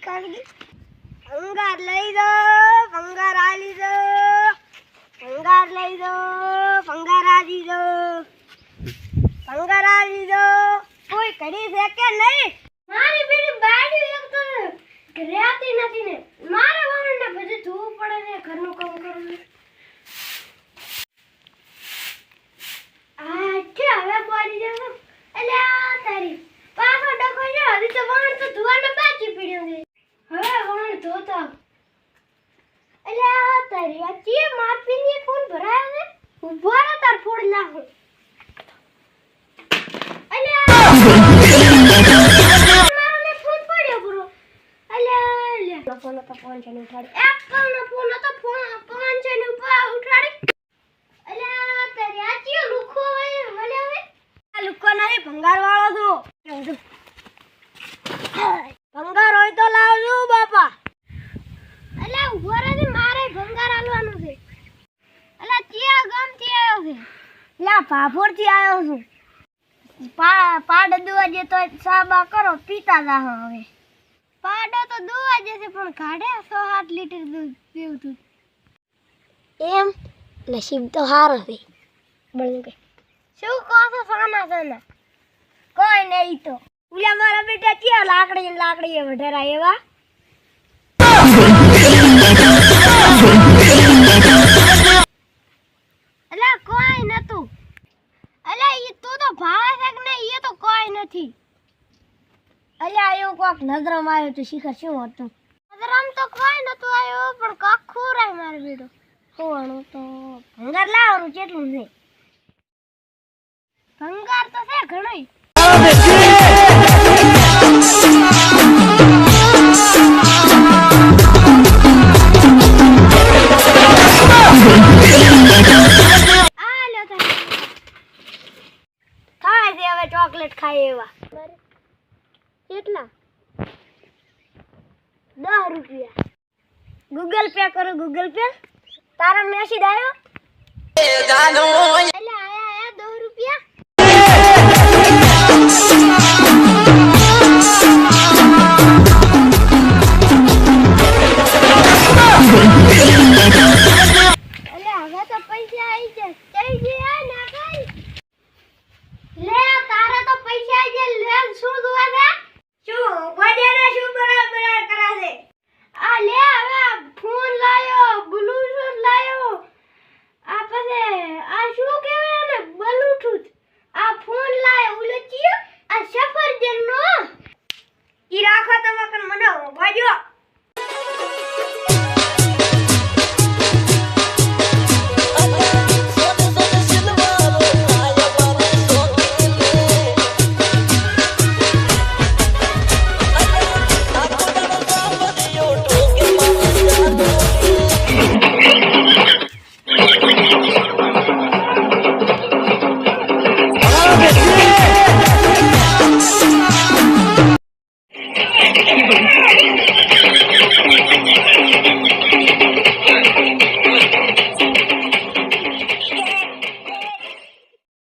કાઢી ભંગાર લઈ દો ભંગાર આલી દો ભંગાર લઈ દો ભંગાર આલી દો ભંગાર આલી દો કોઈ કરી છે નહીં મારી બેટી બાડી એક તો રહેતી નથી ને તારી આ ચીએ માર પીને ફોન ભરાયો ને ઊભો રહે તાર ફોડ ને ફોન અલ્યા ફોન છે ને ઉઠાડી. એપલ નો ફોન તો ફોન છે ને ઉપર ઉઠાડી અલ્યા તારી આ ચીએ લુખો હોય વલે હવે આ લુખો નહીં ભંગાર વાળો છું ભંગાર હોય તો લાવજો બાપા અલ્યા ઊભો રહે ને મારે ભંગાર આલવાનું છે અલ્યા ચિયા ગામથી આવ્યો છે લા ભાભોરથી આવ્યો છું. પા પાડ દુવા જે તો સાબા કરો પીતા જા હવે. પાડો તો દુવા જશે પણ કાઢે સો આઠ લીટર દૂધ પીવું છું એમ? નસીબ તો સારો છે. બળું કે. શું કહો છો સાના સાના કોઈ નહીં તો. ઉલ્યા મારા બેટા ક્યાં લાકડી ને લાકડી વધારા એવા? અલ્યા એવું કોક નજરમ આવ્યું તો શિખર શું હતું? નજરમ તો કોઈ નતું આવ્યું પણ કોક ખોરાય મારો બેટો. હોવાનું તો ભંગાર લાવવાનું કેટલું છે. ભંગાર તો છે ઘણું ચોકલેટ ખાય એવા કેટલા? દસ રૂપિયા. ગૂગલ પે કરો ગૂગલ પે તારા મેસેજ આવ્યો?